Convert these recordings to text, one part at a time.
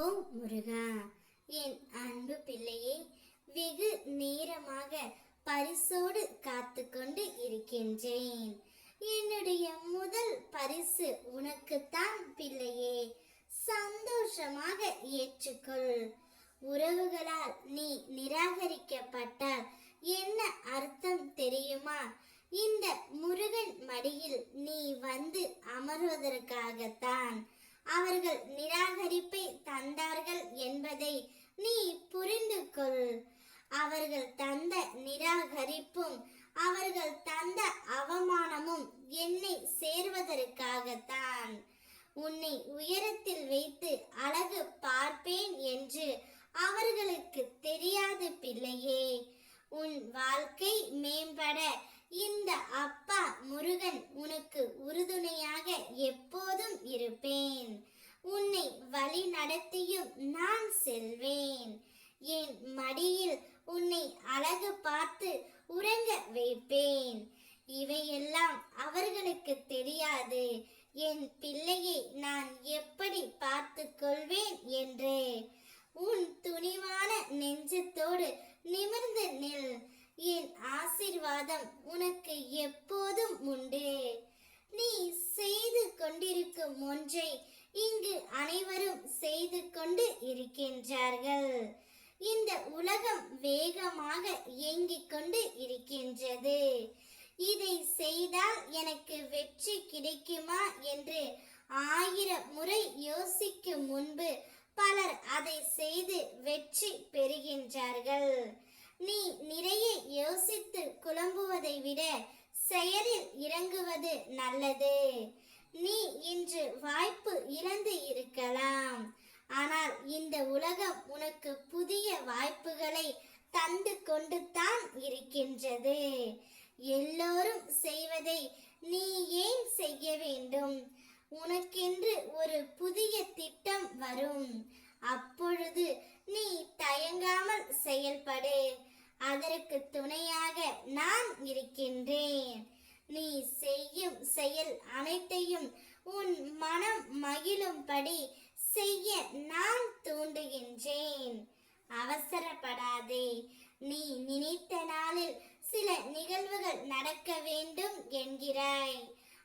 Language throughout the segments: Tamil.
ஓம் முருகா. என் அன்பு பிள்ளையை வெகு நேரமாக பரிசோடு காத்து கொண்டு இருக்கின்றேன். என்னுடைய முதல் பரிசு உனக்குத்தான் பிள்ளையே. சந்தோஷமாக ஏற்றுக்கொள். உறவுகளால் நீ நிராகரிக்கப்பட்டால் என்ன அர்த்தம் தெரியுமா? இந்த முருகன் மடியில் நீ வந்து அமர்வதற்காகத்தான் அவர்கள் நிராகரிப்பை தந்தார்கள் என்பதை நீ புரிந்து கொள் அவர்கள் தந்த நிராகரிப்பும் அவர்கள் தந்த அவமானமும் என்னை சேர்வதற்காகத்தான். உன்னை உயரத்தில் வைத்து அழகு பார்ப்பேன் என்று அவர்களுக்கு தெரியாது பிள்ளையே. உன் வாழ்க்கை மேம்பட இந்த அப்பா முருகன் உனக்கு உறுதுணையாக எப்போ இருப்பேன். உன்னை வழி நடத்தியும் நான் செல்வேன். என் மடியில் உன்னை அழகு பார்த்து உறங்க வைப்பேன். இவையெல்லாம் அவர்களுக்கு தெரியாது. என் பிள்ளையை நான் எப்படி பார்த்து கொள்வேன் என்று. உன் துணிவான நெஞ்சத்தோடு நிமிர்ந்து நில். என் ஆசிர்வாதம் உனக்கு எப்போதும் உண்டு. நீ செய்து கொண்டிருக்கும் ஒன்றை இங்கு அனைவரும் செய்து கொண்டு இருக்கின்றார்கள். இந்த உலகம் வேகமாக இயங்கிக் கொண்டு இருக்கின்றது. இதை செய்தால் எனக்கு வெற்றி கிடைக்குமா என்று ஆயிரம் முறை யோசிக்கும் முன்பு பலர் அதை செய்து வெற்றி பெறுகின்றார்கள். இறங்குவது நல்லது. நீ இன்று வாய்ப்பு இழந்து இருக்கலாம். ஆனால் இந்த உலகம் உனக்கு புதிய வாய்ப்புகளை தந்து கொண்டு தான் இருக்கின்றது. எல்லோரும் செய்வதை நீ ஏன் செய்ய வேண்டும்? உனக்கென்று ஒரு புதிய திட்டம் வரும். அப்பொழுது நீ தயங்காமல் செயல்படு. அதற்கு துணையாக நான் இருக்கின்றேன். நீ செய்யும் செயல் அனைத்தையும் உன் மனம் மகிழும்படி செய்ய நான் தூண்டுகின்றேன். அவசரப்படாதே. நீ நினைத்த நாளில் சில நிகழ்வுகள் நடக்க வேண்டும் என்கிறாய்.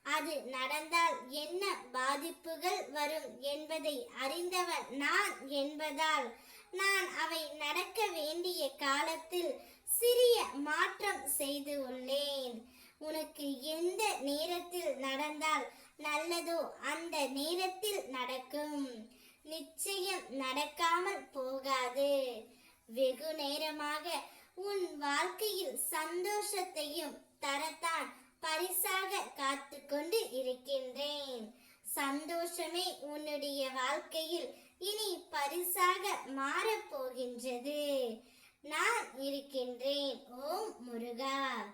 அது நடந்தால் என்ன பாதிப்புகள் வரும் என்பதை அறிந்தவர் நான் என்பதால் நான் அவை நடக்க வேண்டிய காலத்தில் சிறிய மாற்றம் செய்து உள்ளேன். உனக்கு எந்த நேரத்தில் நடந்தால் நல்லதோ அந்த நேரத்தில் நடக்கும். நிச்சயம் நடக்காமல் போகாது. வெகு நேரமாக உன் வாழ்க்கையில் சந்தோஷத்தையும் தரத்தான் பரிசாக காத்து கொண்டு இருக்கின்றேன். சந்தோஷமே உன்னுடைய வாழ்க்கையில் இனி பரிசாக மாறப் போகின்றது நான் இருக்கின்றேன். ஓம் முருகா.